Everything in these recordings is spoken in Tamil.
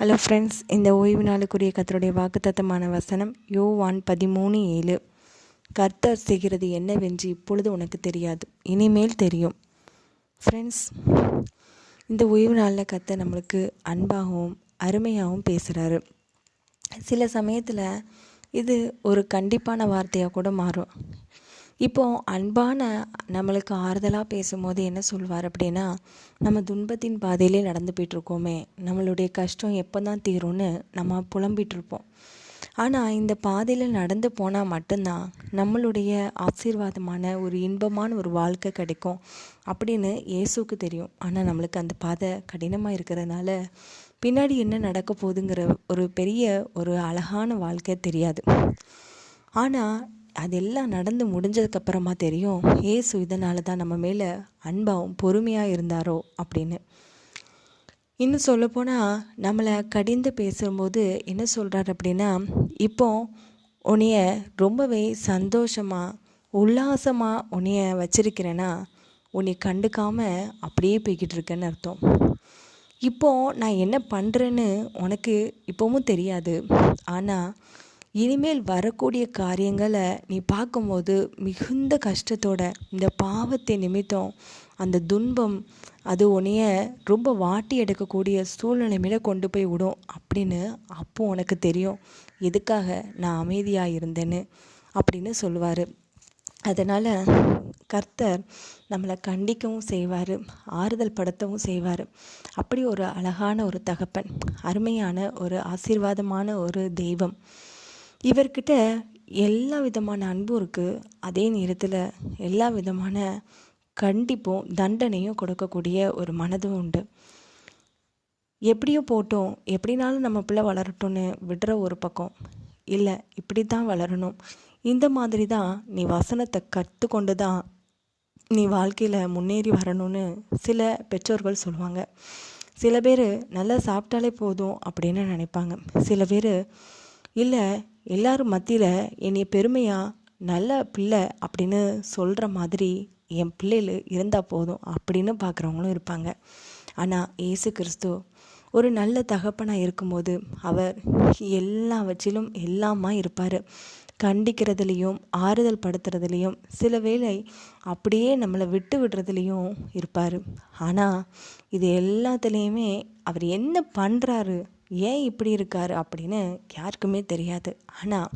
ஹலோ ஃப்ரெண்ட்ஸ் இந்த ஓய்வு நாளுக்குரிய கத்தருடைய வாக்குத்தத்தமான வசனம் யோவான் ஒன் பதிமூணு ஏழு. கர்த்தர் செய்கிறது என்னவென்று இப்பொழுது உனக்கு தெரியாது இனிமேல் தெரியும். ஃப்ரெண்ட்ஸ் இந்த ஓய்வு நாளில் கர்த்தர் நம்மளுக்கு அன்பாகவும் அருமையாகவும் பேசுகிறாரு சில சமயத்தில் இது ஒரு கண்டிப்பான வார்த்தையாக கூட மாறும். இப்போ அன்பான நம்மளுக்கு ஆறுதலாக பேசும்போது என்ன சொல்வார் அப்படின்னா நம்ம துன்பத்தின் பாதையிலே நடந்து போயிட்டுருக்கோமே நம்மளுடைய கஷ்டம் எப்போ தான் தீரும்னு நம்ம புலம்பிகிட்ருப்போம் ஆனால் இந்த பாதையில் நடந்து போனால் மட்டும்தான் நம்மளுடைய ஆசீர்வாதமான ஒரு இன்பமான ஒரு வாழ்க்கை கிடைக்கும் அப்படின்னு இயேசுக்கு தெரியும். ஆனால் நம்மளுக்கு அந்த பாதை கடினமாக இருக்கிறதுனால பின்னாடி என்ன நடக்க போகுதுங்கிற ஒரு பெரிய ஒரு அழகான வாழ்க்கை தெரியாது. ஆனால் அதெல்லாம் நடந்து முடிஞ்சதுக்கப்புறமா தெரியும் ஏசு இதனால தான் நம்ம மேலே அன்பாகவும் பொறுமையாக இருந்தாரோ அப்படின்னு. இன்னும் சொல்லப்போனால் நம்மளை கடிந்து பேசும்போது என்ன சொல்கிறார் அப்படின்னா இப்போ உன்னைய ரொம்பவே சந்தோஷமாக உல்லாசமாக உன்னைய வச்சிருக்கிறேன்னா உன்னை கண்டுக்காமல் அப்படியே போய்கிட்டு இருக்கேன்னு அர்த்தம். இப்போது நான் என்ன பண்ணுறேன்னு உனக்கு இப்போவும் தெரியாது. ஆனால் இனிமேல் வரக்கூடிய காரியங்களை நீ பார்க்கும்போது மிகுந்த கஷ்டத்தோட இந்த பாவத்தை நிமித்தம் அந்த துன்பம் அது உன்னைய ரொம்ப வாட்டி எடுக்கக்கூடிய சூழ்நிலைமையில கொண்டு போய் விடும் அப்படின்னு அப்போ உனக்கு தெரியும். எதுக்காக நான் அமைதியாக இருந்தேன்னு அப்படின்னு சொல்லுவார். அதனால் கர்த்தர் நம்மளை கண்டிக்கவும் செய்வார் ஆறுதல் படுத்தவும் செய்வார். அப்படி ஒரு அழகான ஒரு தகப்பன் அருமையான ஒரு ஆசீர்வாதமான ஒரு தெய்வம். இவர்கிட்ட எல்லா விதமான அன்பும் இருக்குது அதே நேரத்தில் எல்லா விதமான கண்டிப்பும் தண்டனையும் கொடுக்கக்கூடிய ஒரு மனதும் உண்டு. எப்படியோ போட்டோம் எப்படினாலும் நம்ம பிள்ளை வளரட்டும்னு விடுற ஒரு பக்கம். இல்லை இப்படி தான் வளரணும். இந்த மாதிரி தான் நீ வசனத்தை கற்றுக்கொண்டு தான் நீ வாழ்க்கையில் முன்னேறி வரணும்னு சில பெற்றோர்கள் சொல்லுவாங்க. சில பேர் நல்லா சாப்பிட்டாலே போதும் அப்படின்னு நினைப்பாங்க. சில பேர் இல்லை எல்லாரும் மத்தியில் என்னை பெருமையாக நல்ல பிள்ளை அப்படின்னு சொல்கிற மாதிரி என் பிள்ளைகள் இருந்தால் போதும் அப்படின்னு பார்க்குறவங்களும் இருப்பாங்க. ஆனால் ஏசு கிறிஸ்து ஒரு நல்ல தகப்பனாக இருக்கும்போது அவர் எல்லாவற்றிலும் எல்லாமா இருப்பார். கண்டிக்கிறதுலேயும் ஆறுதல் படுத்துறதுலேயும் சில வேளை அப்படியே நம்மளை விட்டு விடுறதுலேயும் இருப்பார். ஆனால் இது எல்லாத்துலேயுமே அவர் என்ன பண்ணுறாரு ஏன் இப்படி இருக்கார் அப்படின்னு யாருக்குமே தெரியாது. ஆனால்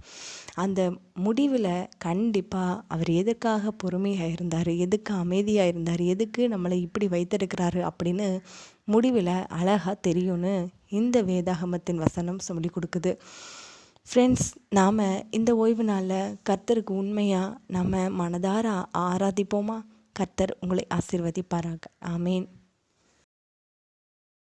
அந்த முடிவில் கண்டிப்பாக அவர் எதுக்காக பொறுமையாக இருந்தார் எதுக்கு அமைதியாக இருந்தார் எதுக்கு நம்மளை இப்படி வைத்திருக்கிறாரு அப்படின்னு முடிவில் அழகாக தெரியும்னு இந்த வேதாகமத்தின் வசனம் சொல்லி கொடுக்குது. ஃப்ரெண்ட்ஸ் நாம் இந்த ஓய்வு நாளில் கர்த்தருக்கு உண்மையாக நம்ம மனதார ஆராதிப்போமா? கர்த்தர் உங்களை ஆசிர்வதிப்பாராக. ஆமேன்.